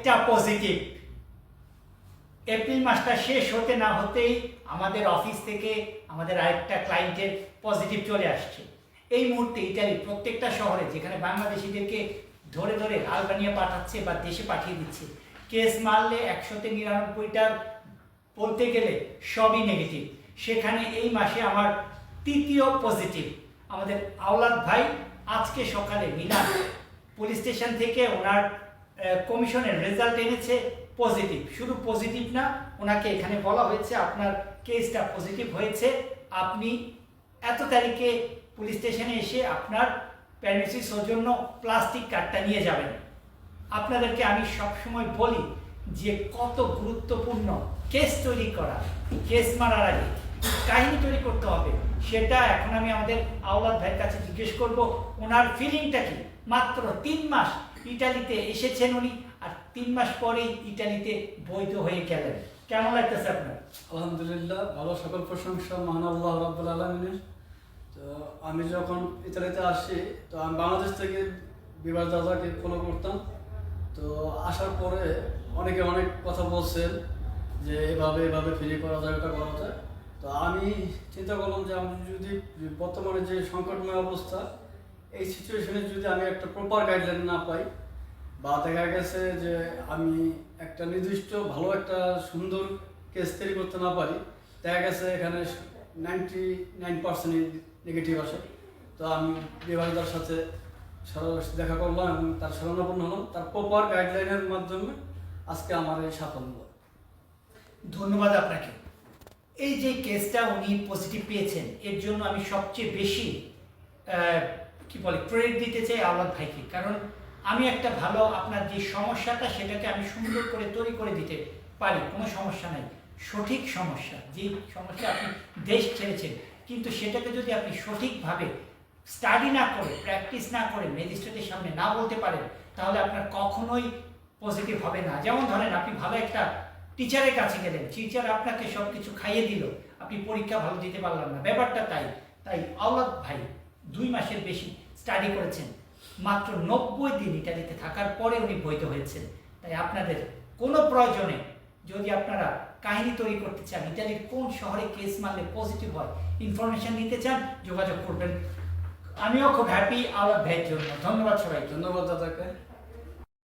আরেকটা positive April মাসটা শেষ হতে না হতেই আমাদের অফিস থেকে আমাদের আরেকটা ক্লায়েন্টের পজিটিভ চলে আসছে। এই মুহূর্তে ইটালির প্রত্যেকটা শহরে যেখানে বাংলাদেশিদেরকে ধরে ধরে আলবানিয়া পাঠাচ্ছে বা দেশে পাঠিয়ে দিচ্ছে কেস মারলে একশোতে নিরানব্বইটার বলতে গেলে সবই নেগেটিভ সেখানে এই মাসে আমার তৃতীয় পজিটিভ আমাদের আওলাদ ভাই আজকে সকালে মিনা পুলিশ স্টেশন থেকে ওনার কমিশনের রেজাল্ট এনেছে পজিটিভ শুধু পজিটিভ না, ওনাকে এখানে বলা হয়েছে আপনার কেসটা পজিটিভ হয়েছে। আপনি এত তারিখে পুলিশ স্টেশনে এসে আপনার প্যারেন্টসির সৌজন্য প্লাস্টিক কার্ডটা নিয়ে যাবেন। আপনাদেরকে আমি সবসময় বলি যে কত গুরুত্বপূর্ণ কেস তৈরি করা কেস মারার আগে কাহিনী তৈরি করতে হবে। সেটা এখন আমি আমাদের আওলাদ ভাইয়ের কাছে জিজ্ঞেস করব, ওনার ফিলিংটা কি? মাত্র তিন মাস ইটালিতে এসেছেন উনি, আর তিন মাস পরেই ইটালিতে বৈধ হয়ে গেলেন। কেমন লাগতেছে আপনার? আলহামদুলিল্লাহ, ভালো, সকল প্রশংসা, মহান আল্লাহ রাব্বুল আলমিনের। তো আমি যখন ইতালিতে আসি, তো আমি বাংলাদেশ থেকে বিবাস দাদাকে ফলো করতাম। তো আসার পরে অনেকে অনেক কথা বলছেন যে এভাবে এভাবে ফ্রি করা যায়, ওটা করা যায়। তো আমি চিন্তা করলাম যে আমি যদি বর্তমানে যে সংকটময় অবস্থা, এই সিচুয়েশনে যদি আমি একটা প্রপার গাইডলাইন না পাই, বা দেখা গেছে যে আমি একটা নির্দিষ্ট ভালো একটা সুন্দর কেস তৈরি করতে না পারি, দেখা গেছে এখানে নাইনটি নাইন পার্সেন্ট নেগেটিভ আসে। তো আমি বিভাগদার সাথে দেখা করলাম এবং তার শরণাপন্ন হলাম। তার প্রপার গাইডলাইনের মাধ্যমে আজকে আমার এই সাফল্য। ধন্যবাদ আপনাকে। এই যে কেসটা উনি পজিটিভ পেয়েছেন, এর জন্য আমি সবচেয়ে বেশি কি বলে ক্রেডিট দিতে চাই আওলাদ ভাইকে। কারণ আমি একটা ভালো আপনার যে সমস্যাটা, সেটাকে আমি সুন্দর করে তৈরি করে দিতে পারি, কোনো সমস্যা নাই। সঠিক সমস্যা, যে সমস্যা আপনি দেশ ছেড়েছেন, কিন্তু সেটাকে যদি আপনি সঠিকভাবে স্টাডি না করে প্র্যাকটিস না করে ম্যাজিস্ট্রেটের সামনে না বলতে পারেন, তাহলে আপনার কখনোই পজিটিভ হবে না। যেমন ধরেন, আপনি ভালো একটা টিচারের কাছে গেলেন। টিচার আপনাকে সব কিছু খাইয়ে দিল। আপনি পরীক্ষা ভালো দিতে পারলাম না। ব্যাপারটা তাই। তাই আওলাদ ভাই দুই মাসের বেশি স্টাডি করেছেন। মাত্র নব্বই দিন ইটালিতে থাকার পরে উনি বৈধ হয়েছেন। তাই আপনাদের কোনো প্রয়োজনে যদি আপনারা কাহিনী তৈরি করতে চান, ইটালির কোন শহরে কেস মারলে পজিটিভ হয় ইনফরমেশন নিতে চান, যোগাযোগ করবেন। আমিও খুব হ্যাপি আওলাদ ভাইয়ের জন্য। ধন্যবাদ সবাইকে। ধন্যবাদ দাদাকে।